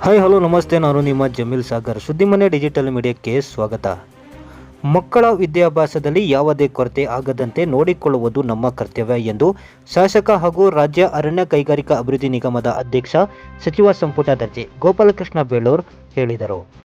Hi hello ನಮಸ್ತೆ. ನಾನು ನಿಮ್ಮ ಜಮೀಲ್ ಸಾಗರ್. ಸುದ್ದಿಮನೆ ಡಿಜಿಟಲ್ ಮೀಡಿಯಾಕ್ಕೆ ಸ್ವಾಗತ. ಮಕ್ಕಳ ವಿದ್ಯಾಭ್ಯಾಸದಲ್ಲಿ ಯಾವುದೇ ಕೊರತೆ ಆಗದಂತೆ ನೋಡಿಕೊಳ್ಳುವುದು ನಮ್ಮ ಕರ್ತವ್ಯ ಎಂದು ಶಾಸಕ ಹಾಗೂ ರಾಜ್ಯ ಅರಣ್ಯ ಕೈಗಾರಿಕಾ ಅಭಿವೃದ್ಧಿ ನಿಗಮದ ಅಧ್ಯಕ್ಷ ಸಚಿವ ಸಂಪುಟ ದರ್ಜೆ ಗೋಪಾಲಕೃಷ್ಣ ಬೇಳೂರ್ ಹೇಳಿದರು.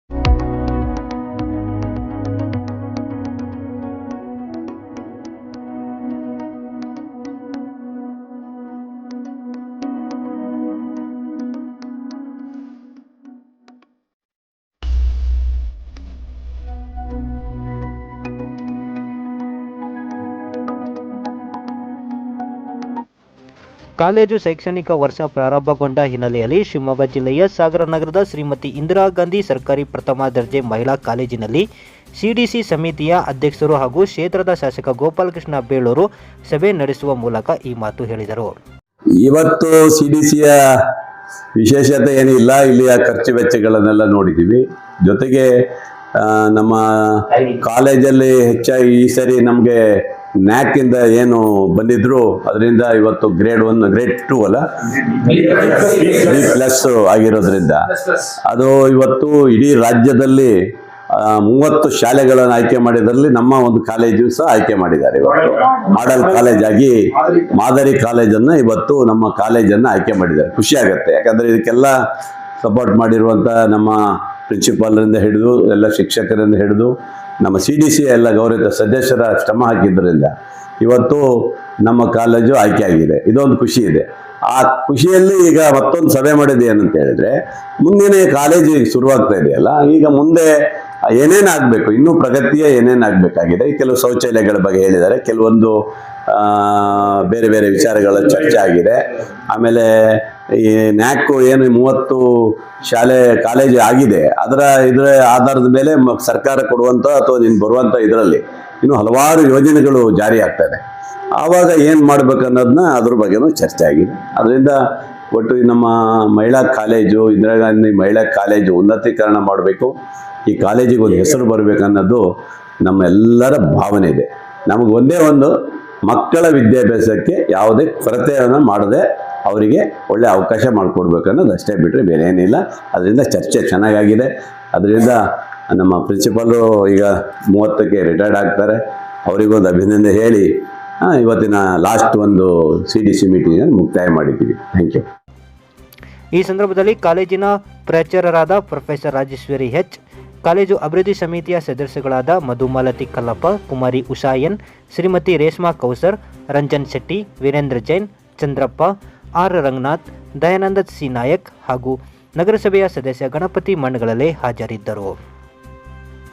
ಕಾಲೇಜು ಶೈಕ್ಷಣಿಕ ವರ್ಷ ಪ್ರಾರಂಭಗೊಂಡ ಹಿನ್ನೆಲೆಯಲ್ಲಿ ಶಿವಮೊಗ್ಗ ಜಿಲ್ಲೆಯ ಸಾಗರ ನಗರದ ಶ್ರೀಮತಿ ಇಂದಿರಾ ಗಾಂಧಿ ಸರ್ಕಾರಿ ಪ್ರಥಮ ದರ್ಜೆ ಮಹಿಳಾ ಕಾಲೇಜಿನಲ್ಲಿ ಸಿಡಿಸಿ ಸಮಿತಿಯ ಅಧ್ಯಕ್ಷರು ಹಾಗೂ ಕ್ಷೇತ್ರದ ಶಾಸಕ ಗೋಪಾಲಕೃಷ್ಣ ಬೇಳೂರು ಸಭೆ ನಡೆಸುವ ಮೂಲಕ ಈ ಮಾತು ಹೇಳಿದರು. ಇವತ್ತು ಸಿಡಿಸಿಯ ವಿಶೇಷತೆ ಏನಿಲ್ಲ ಇಲ್ಲಿಯ ಖರ್ಚು ವೆಚ್ಚಗಳನ್ನೆಲ್ಲ ನೋಡಿದ್ದೀವಿ. ಜೊತೆಗೆ ನಮ್ಮ ಕಾಲೇಜಲ್ಲಿ ಹೆಚ್ಚಾಗಿ ಈ ಸರಿ ನಮಗೆ ನ್ಯಾಕಿಂದ ಏನು ಬಂದಿದ್ರು ಅದರಿಂದ ಇವತ್ತು ಗ್ರೇಡ್ ಒನ್ ಗ್ರೇಡ್ ಟೂ ಅಲ್ಲ? ಬಿ ಪ್ಲಸ್ ಆಗಿರೋದ್ರಿಂದ. ಅದು ಇವತ್ತು ಇಡೀ ರಾಜ್ಯದಲ್ಲಿ ಮೂವತ್ತು ಶಾಲೆಗಳನ್ನು ಆಯ್ಕೆ ಮಾಡಿದ್ರಲ್ಲಿ ನಮ್ಮ ಒಂದು ಕಾಲೇಜು ಸಹ ಆಯ್ಕೆ ಮಾಡಿದ್ದಾರೆ ಇವತ್ತು. ಮಾಡೆಲ್ ಕಾಲೇಜ್ ಆಗಿ ಮಾದರಿ ಕಾಲೇಜನ್ನು ಇವತ್ತು ನಮ್ಮ ಕಾಲೇಜನ್ನು ಆಯ್ಕೆ ಮಾಡಿದ್ದಾರೆ. ಖುಷಿ ಆಗುತ್ತೆ. ಯಾಕಂದ್ರೆ ಇದಕ್ಕೆಲ್ಲ ಸಪೋರ್ಟ್ ಮಾಡಿರುವಂಥ ನಮ್ಮ ಪ್ರಿನ್ಸಿಪಾಲ್ರಿಂದ ಹಿಡಿದು ಎಲ್ಲ ಶಿಕ್ಷಕರಿಂದ ಹಿಡಿದು ನಮ್ಮ ಸಿ ಡಿ ಸಿ ಎಲ್ಲ ಗೌರವಿತ ಸದಸ್ಯರ ಶ್ರಮ ಹಾಕಿದ್ದರಿಂದ ಇವತ್ತು ನಮ್ಮ ಕಾಲೇಜು ಆಯ್ಕೆ ಆಗಿದೆ. ಇದೊಂದು ಖುಷಿ ಇದೆ. ಆ ಖುಷಿಯಲ್ಲಿ ಈಗ ಮತ್ತೊಂದು ಸಭೆ ಮಾಡಿದ್ದು ಏನಂತ ಹೇಳಿದ್ರೆ, ಮುಂದಿನ ಕಾಲೇಜು ಶುರುವಾಗ್ತಾ ಇದೆಯಲ್ಲ, ಈಗ ಮುಂದೆ ಏನೇನು ಆಗಬೇಕು ಇನ್ನೂ ಪ್ರಗತಿಯ ಏನೇನಾಗಬೇಕಾಗಿದೆ? ಕೆಲವು ಶೌಚಾಲಯಗಳ ಬಗ್ಗೆ ಹೇಳಿದ್ದಾರೆ. ಕೆಲವೊಂದು ಬೇರೆ ಬೇರೆ ವಿಚಾರಗಳ ಚರ್ಚೆ ಆಗಿದೆ. ಆಮೇಲೆ ಈ ನ್ಯಾಕು ಏನು ಮೂವತ್ತು ಶಾಲೆ, ಕಾಲೇಜು ಆಗಿದೆ. ಅದರ ಇದರ ಆಧಾರದ ಮೇಲೆ ಸರ್ಕಾರ ಕೊಡುವಂಥ ಅಥವಾ ನೀನು ಬರುವಂಥ ಇದರಲ್ಲಿ ಇನ್ನು ಹಲವಾರು ಯೋಜನೆಗಳು ಜಾರಿ ಆಗ್ತಾ ಇದೆ. ಆವಾಗ ಏನು ಮಾಡ್ಬೇಕು ಅನ್ನೋದನ್ನ ಅದ್ರ ಬಗ್ಗೆನೂ ಚರ್ಚೆ ಆಗಿದೆ. ಅದರಿಂದ ಒಟ್ಟು ನಮ್ಮ ಮಹಿಳಾ ಕಾಲೇಜು, ಇಂದಿರಾ ಗಾಂಧಿ ಮಹಿಳಾ ಕಾಲೇಜು ಉನ್ನತೀಕರಣ ಮಾಡಬೇಕು. ಈ ಕಾಲೇಜಿಗೆ ಒಂದು ಹೆಸರು ಬರಬೇಕನ್ನೋದು ನಮ್ಮೆಲ್ಲರ ನಮ್ಮ ಭಾವನೆ ಇದೆ. ನಮಗೆ ಒಂದೇ ಒಂದು ಮಕ್ಕಳ ವಿದ್ಯಾಭ್ಯಾಸಕ್ಕೆ ಯಾವುದೇ ಕೊರತೆಯನ್ನು ಮಾಡದೆ ಅವರಿಗೆ ಒಳ್ಳೆ ಅವಕಾಶ ಮಾಡಿಕೊಡ್ಬೇಕು ಅನ್ನೋದು ಅಷ್ಟೇ ಬಿಟ್ಟರೆ ಬೇರೆ ಏನಿಲ್ಲ. ಅದರಿಂದ ಚರ್ಚೆ ಚೆನ್ನಾಗಾಗಿದೆ. ಅದರಿಂದ ನಮ್ಮ ಪ್ರಿನ್ಸಿಪಲ್ಲು ಈಗ ಮೂವತ್ತಕ್ಕೆ ರಿಟೈರ್ಡ್ ಆಗ್ತಾರೆ. ಅವರಿಗೊಂದು ಅಭಿನಂದನೆ ಹೇಳಿ ಇವತ್ತಿನ ಲಾಸ್ಟ್ ಒಂದು ಸಿ ಡಿ ಸಿ ಮೀಟಿಂಗನ್ನು ಮುಕ್ತಾಯ ಮಾಡಿದ್ದೀವಿ. ಥ್ಯಾಂಕ್ ಯು ಈ ಸಂದರ್ಭದಲ್ಲಿ ಕಾಲೇಜಿನ ಪ್ರಾಚಾರ್ಯರಾದ ಪ್ರೊಫೆಸರ್ ರಾಜೇಶ್ವರಿ ಎಚ್ ಕಾಲೇಜು ಅಭಿವೃದ್ಧಿ ಸಮಿತಿಯ ಸದಸ್ಯಗಳಾದ ಮಧುಮಾಲತಿ ಕಲ್ಲಪ್ಪ, ಕುಮಾರಿ ಉಷಾಯನ್, ಶ್ರೀಮತಿ ರೇಷ್ಮಾ ಕೌಸರ್, ರಂಜನ್ ಶೆಟ್ಟಿ, ವೀರೇಂದ್ರ ಜೈನ್, ಚಂದ್ರಪ್ಪ, ಆರ್ ರಂಗನಾಥ್, ದಯಾನಂದ ಸಿ ನಾಯಕ್ ಹಾಗೂ ನಗರಸಭೆಯ ಸದಸ್ಯ ಗಣಪತಿ ಮಣ್ಣಗಳಲ್ಲೇ ಹಾಜರಿದ್ದರು.